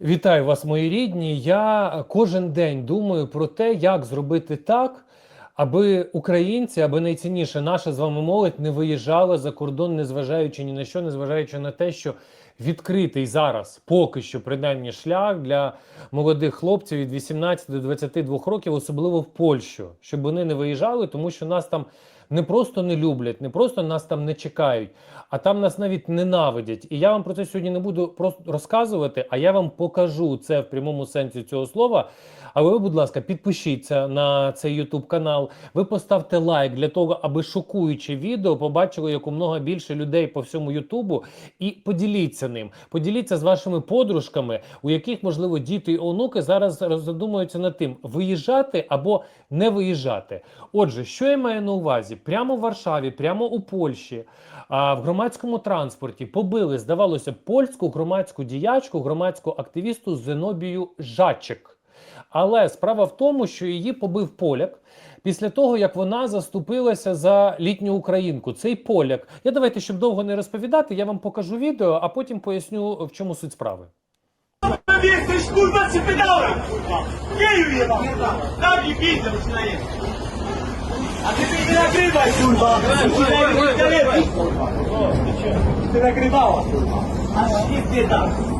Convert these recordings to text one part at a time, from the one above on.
Вітаю вас, мої рідні. Я кожен день думаю про те, як зробити так, аби українці, аби найцінніше наша з вами молодь не виїжджала за кордон, незважаючи ні на що, незважаючи на те, що відкритий зараз поки що принаймні шлях для молодих хлопців від 18 до 22 років, особливо в Польщу, щоб вони не виїжджали, тому що нас там не просто не люблять, не просто нас там не чекають, а там нас навіть ненавидять. І я вам про це сьогодні не буду просто розказувати, а я вам покажу це в прямому сенсі цього слова. А ви, будь ласка, підпишіться на цей YouTube канал. Ви поставте лайк для того, аби шокуюче відео побачило якомога більше людей по всьому Ютубу. І поділіться ним. Поділіться з вашими подружками, у яких, можливо, діти і онуки зараз задумуються над тим, виїжджати або не виїжджати. Отже, що я маю на увазі? Прямо в Варшаві, прямо у Польщі, в громадському транспорті побили, здавалося, польську громадську діячку, громадську активісту Зенобію Жачик. Але справа в тому, що її побив поляк після того, як вона заступилася за літню українку. Цей поляк. Я давайте, щоб довго не розповідати, я вам покажу відео, а потім поясню, в чому суть справи. Geju jebany! Zabij pizdę przynajmniej! Nagrywaj kurwa! Ty telefon kurwa! Ty nagrywała kurwa! A nic!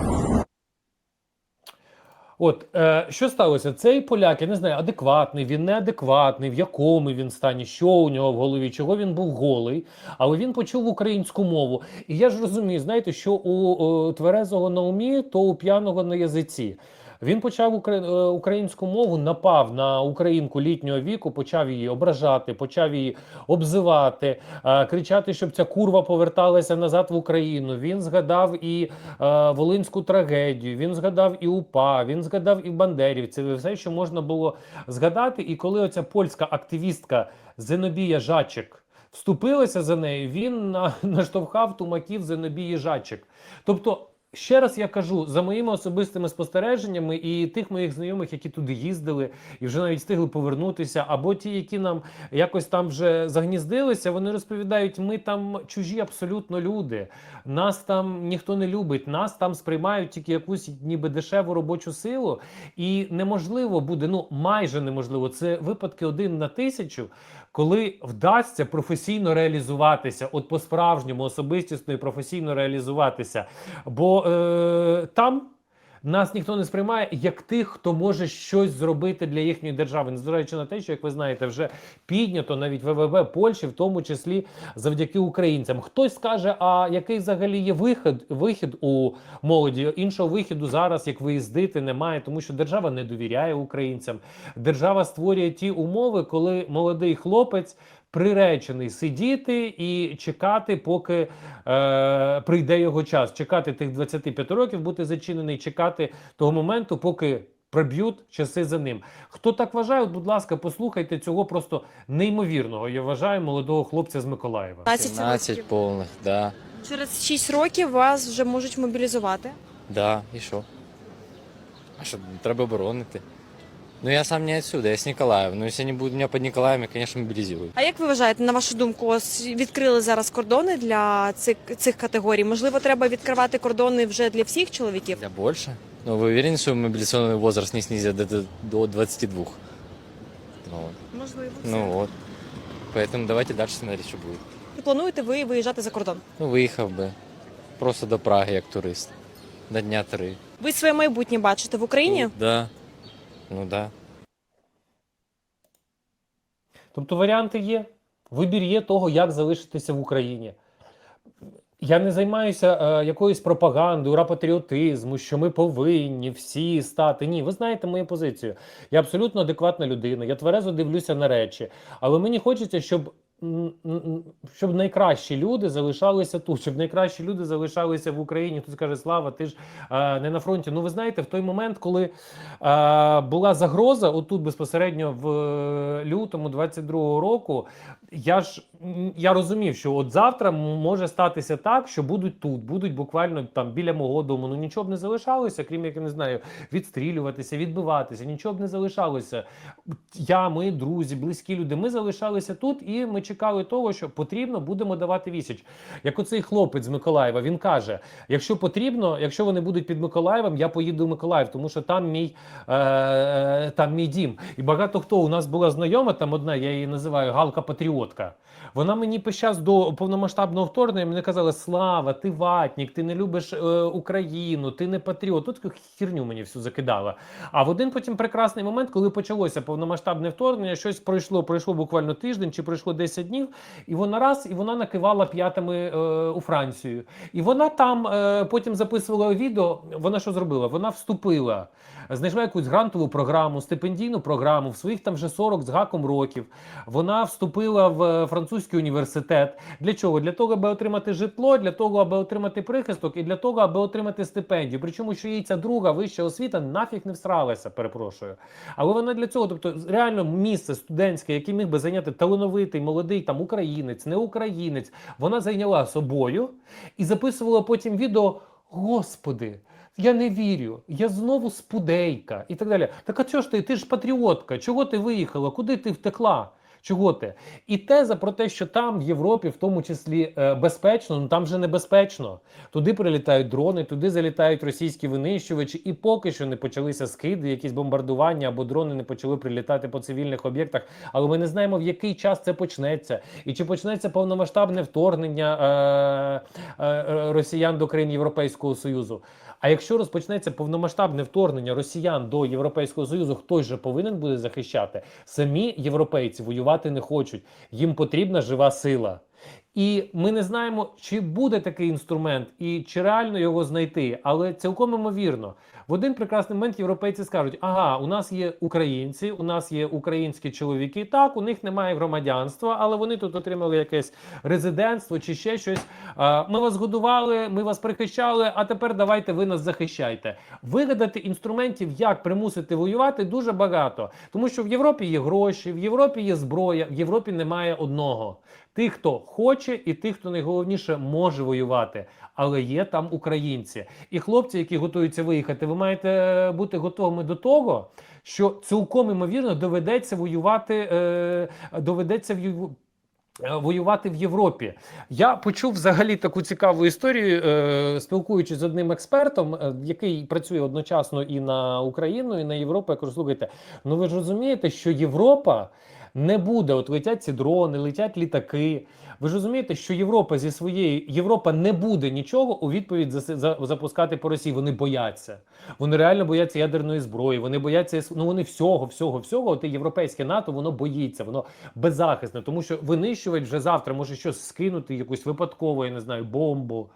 От е, що сталося? Цей поляк, я не знаю, адекватний, він неадекватний, в якому він стані, що у нього в голові, чого він був голий, але він почув українську мову. І я ж розумію, знаєте, що у, о, тверезого на умі, то у п'яного на язиці. Він почав е, українську мову, напав на українку літнього віку, почав її ображати, почав її обзивати, е, кричати, щоб ця курва поверталася назад в Україну. Він згадав і е, волинську трагедію. Він згадав і УПА, він згадав і бандерівців, все, що можна було згадати. І коли оця польська активістка Зенобія Жачик вступилася за нею, він на, наштовхав тумаків Зенобії Жачик. Тобто. Ще раз я кажу за моїми особистими спостереженнями і тих моїх знайомих, які туди їздили і вже навіть встигли повернутися, або ті, які нам якось там вже загніздилися, вони розповідають: ми там чужі абсолютно люди. Нас там ніхто не любить, нас там сприймають тільки якусь ніби дешеву робочу силу, і неможливо буде, ну майже неможливо. Це випадки один на тисячу, коли вдасться професійно реалізуватися, от по-справжньому особистісно і професійно реалізуватися. Бо е, там. Нас ніхто не сприймає як тих, хто може щось зробити для їхньої держави, незважаючи на те, що як ви знаєте, вже піднято навіть ВВП Польщі, в тому числі завдяки українцям. Хтось скаже, а який взагалі є вихід, вихід у молоді? Іншого вихіду зараз, як виїздити, немає, тому що держава не довіряє українцям. Держава створює ті умови, коли молодий хлопець приречений сидіти і чекати, поки е, прийде його час. Чекати тих 25 років, бути зачинений, чекати того моменту, поки. Приб'ють часи за ним. Хто так вважає, от, будь ласка, послухайте цього просто неймовірного. Я вважаю молодого хлопця з Миколаєва. 17 17 років. повних, да. Через 6 років вас вже можуть мобілізувати. Да, і що? А що, треба боронити? Ну я сам не отсюда, я з Ніколаєва. Ну, якщо не буде мене під Ніколаєм, я, конечно, мобілізую. А як ви вважаєте, на вашу думку, ось відкрили зараз кордони для цих, цих категорій? Можливо, треба відкривати кордони вже для всіх чоловіків? Для більше? Ну, ви уверені, що мобілізаційний возраст не снизять до, до, до 22? Ну, от. Можливо. ну вот. Поэтому давайте дальше смотреть, що буде. Чи плануєте ви виїжджати за кордон? Ну, виїхав би. Просто до Праги, як турист. На дня три. Ви своє майбутнє бачите в Україні? Да. Ну да. Тобто варіанти є. Вибір є того, як залишитися в Україні. Я не займаюся е, якоюсь пропагандою, рапатріотизму, що ми повинні всі стати. Ні, ви знаєте мою позицію. Я абсолютно адекватна людина, я тверезо дивлюся на речі. Але мені хочеться, щоб, щоб найкращі люди залишалися тут, щоб найкращі люди залишалися в Україні. Тут скаже Слава, ти ж е, не на фронті. Ну, ви знаєте, в той момент, коли е, була загроза, отут безпосередньо в е, лютому 22-го року, я ж я розумів, що от завтра може статися так, що будуть тут, будуть буквально там біля мого дому. Ну нічого б не залишалося, крім як я не знаю, відстрілюватися, відбиватися. Нічого б не залишалося. Я, мої друзі, близькі люди. Ми залишалися тут, і ми чекали того, що потрібно, будемо давати вісіч. Як оцей хлопець з Миколаєва, він каже: якщо потрібно, якщо вони будуть під Миколаєвом, я поїду в Миколаїв, тому що там мій, е, там мій дім. І багато хто у нас була знайома, там одна, я її називаю Галка Патріотка. Вона мені під час до повномасштабного вторгнення мені казала: Слава, ти ватнік, ти не любиш е, Україну, ти не патріот. Тут херню мені всю закидала. А в один потім прекрасний момент, коли почалося повномасштабне вторгнення, щось пройшло, пройшло буквально тиждень чи пройшло 10 днів, і вона раз і вона накивала п'ятами е, у Францію. І вона там е, потім записувала відео. Вона що зробила? Вона вступила, знайшла якусь грантову програму, стипендійну програму в своїх там вже 40 з гаком років. Вона вступила в е, французький університет. Для чого? Для того, аби отримати житло, для того, аби отримати прихисток, і для того, аби отримати стипендію. Причому, що їй ця друга вища освіта нафіг не всралася, перепрошую. Але вона для цього, тобто, реально місце студентське, яке міг би зайняти талановитий, молодий там українець, не українець, вона зайняла собою і записувала потім відео: Господи. Я не вірю, я знову спудейка і так далі. Так а чого ж ти? Ти ж патріотка, чого ти виїхала? Куди ти втекла? Чого ти? І теза про те, що там в Європі, в тому числі е, безпечно, ну там вже небезпечно. Туди прилітають дрони, туди залітають російські винищувачі, і поки що не почалися скиди, якісь бомбардування або дрони не почали прилітати по цивільних об'єктах. Але ми не знаємо, в який час це почнеться, і чи почнеться повномасштабне вторгнення е, е, е, росіян до країн Європейського Союзу. А якщо розпочнеться повномасштабне вторгнення росіян до Європейського Союзу, хтось же повинен буде захищати. Самі європейці воювати не хочуть. Їм потрібна жива сила. І ми не знаємо, чи буде такий інструмент і чи реально його знайти, але цілком імовірно. В один прекрасний момент європейці скажуть: ага, у нас є українці, у нас є українські чоловіки. Так, у них немає громадянства, але вони тут отримали якесь резидентство чи ще щось. Ми вас годували, ми вас прихищали. А тепер давайте ви нас захищайте. Вигадати інструментів, як примусити воювати, дуже багато, тому що в Європі є гроші, в Європі є зброя, в Європі немає одного. Тих, хто хоче, і тих, хто найголовніше може воювати, але є там українці і хлопці, які готуються виїхати. Ви маєте е, бути готовими до того, що цілком імовірно доведеться воювати, е, доведеться в е, воювати в Європі. Я почув взагалі таку цікаву історію, е, спілкуючись з одним експертом, який працює одночасно і на Україну, і на Європу. Я кажу, слухайте, ну ви ж розумієте, що Європа не буде. От летять ці дрони, летять літаки. Ви ж розумієте, що Європа зі своєї Європа не буде нічого у відповідь за, за, запускати по Росії. Вони бояться. Вони реально бояться ядерної зброї. Вони бояться ну вони всього, всього, всього. От і європейське НАТО воно боїться, воно беззахисне, тому що винищувач вже завтра може щось скинути, якусь випадкову, я не знаю, бомбу.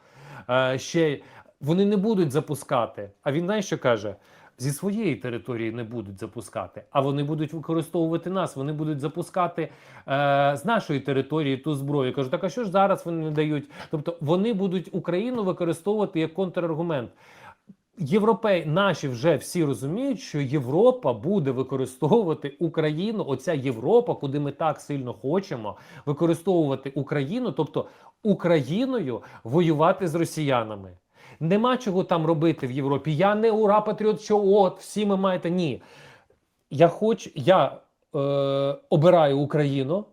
Е, ще вони не будуть запускати. А він знає, що каже? Зі своєї території не будуть запускати, а вони будуть використовувати нас. Вони будуть запускати е, з нашої території ту зброю. Я кажу, так а що ж зараз вони не дають? Тобто вони будуть Україну використовувати як контраргумент. Європей наші вже всі розуміють, що Європа буде використовувати Україну. Оця Європа, куди ми так сильно хочемо використовувати Україну, тобто Україною воювати з росіянами. Нема чого там робити в Європі. Я не ура патріот, що от всі ми маєте. Ні. Я хочу, я е, обираю Україну.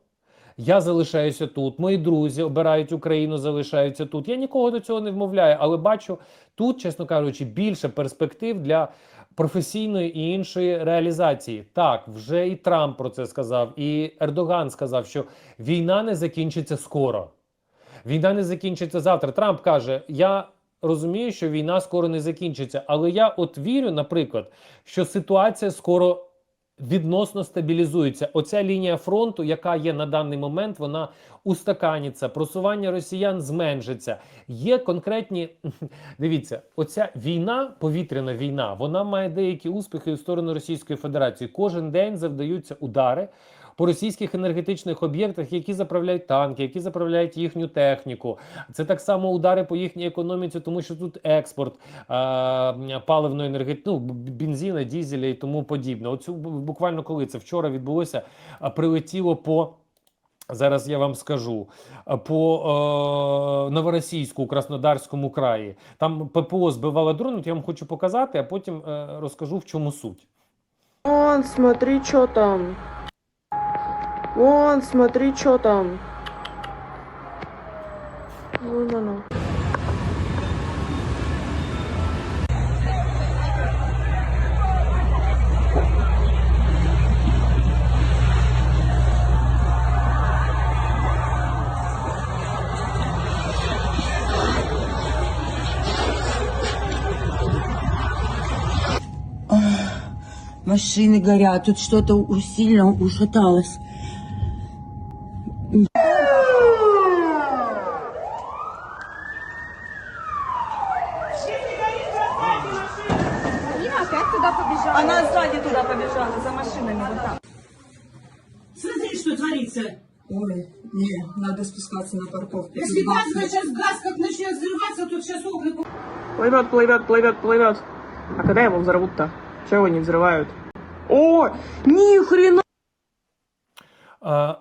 Я залишаюся тут. Мої друзі обирають Україну, залишаються тут. Я нікого до цього не вмовляю, але бачу тут, чесно кажучи, більше перспектив для професійної і іншої реалізації. Так, вже і Трамп про це сказав, і Ердоган сказав, що війна не закінчиться скоро. Війна не закінчиться завтра. Трамп каже: Я розумію, що війна скоро не закінчиться, але я от вірю, наприклад, що ситуація скоро відносно стабілізується. Оця лінія фронту, яка є на даний момент, вона устаканіться, просування росіян зменшиться. Є конкретні. Дивіться, оця війна, повітряна війна, вона має деякі успіхи у сторону Російської Федерації. Кожен день завдаються удари. По російських енергетичних об'єктах, які заправляють танки, які заправляють їхню техніку, це так само удари по їхній економіці, тому що тут експорт е, паливної енергетики, ну, бензина, дізеля і тому подібне. Оцю буквально коли це вчора відбулося, прилетіло по Зараз я вам скажу по е, Новоросійську Краснодарському краї. Там ППО збивало дрон. Я вам хочу показати, а потім е, розкажу в чому суть. Вон, смотри, что там. Вон, смотри, что там. Вон оно. Машины горят, тут что-то сильно ушаталось. Побежала, за машинами, вот так. Смотри, что творится. Ой, не, надо спускаться на парковку. Если газ, сейчас газ как начнет взрываться, тут сейчас окна Плывет, плывет, плывет, плывет. А когда его взорвут-то? Чего его не взрывают? О, ни хрена!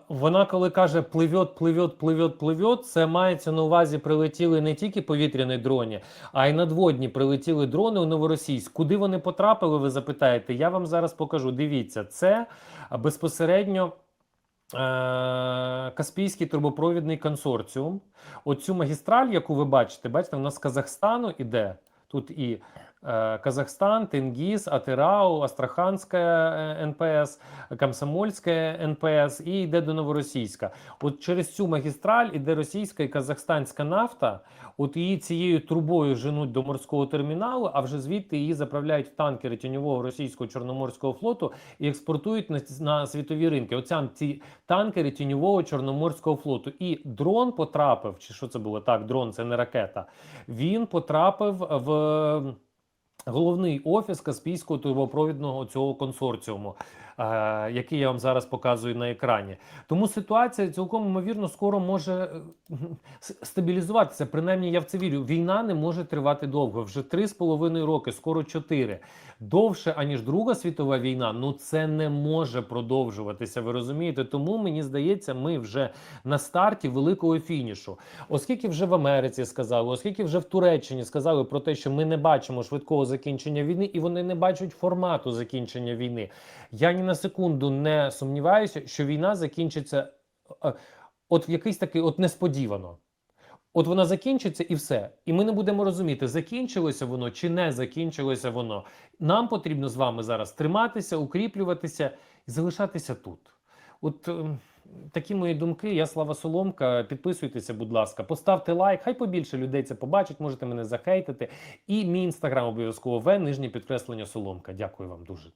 Вона, коли каже пливет, пливет, пливет, пливет, це мається на увазі прилетіли не тільки повітряні дрони, а й надводні прилетіли дрони у Новоросійськ. Куди вони потрапили, ви запитаєте? Я вам зараз покажу. Дивіться, це безпосередньо. е, Каспійський трубопровідний консорціум. Оцю магістраль, яку ви бачите, бачите, вона з Казахстану іде. Тут і Казахстан, Тенгіз, Атирау, Астраханська е, НПС, Комсомольське НПС і йде до Новоросійська. От через цю магістраль іде російська і казахстанська нафта. От її цією трубою женуть до морського терміналу, а вже звідти її заправляють в танкери тіньового російського чорноморського флоту і експортують на, на світові ринки. Оця ці танкери тіньового чорноморського флоту. І дрон потрапив, чи що це було так? Дрон, це не ракета. Він потрапив в. Головний офіс Каспійського трубопровідного цього консорціуму, е, який я вам зараз показую на екрані. Тому ситуація цілком ймовірно скоро може е, стабілізуватися. Принаймні, я в це вірю. Війна не може тривати довго. Вже три з половиною роки, скоро чотири. Довше аніж Друга світова війна. Ну це не може продовжуватися. Ви розумієте? Тому мені здається, ми вже на старті великого фінішу. Оскільки вже в Америці сказали, оскільки вже в Туреччині сказали про те, що ми не бачимо швидкого закінчення війни, і вони не бачать формату закінчення війни. Я ні на секунду не сумніваюся, що війна закінчиться е, от в якийсь такий, от несподівано. От вона закінчиться і все. І ми не будемо розуміти, закінчилося воно чи не закінчилося воно. Нам потрібно з вами зараз триматися, укріплюватися і залишатися тут. От ем, такі мої думки. Я Слава Соломка. Підписуйтеся, будь ласка, поставте лайк. Хай побільше людей це побачить. Можете мене захейтити. І мій інстаграм обов'язково В, нижнє підкреслення Соломка. Дякую вам дуже.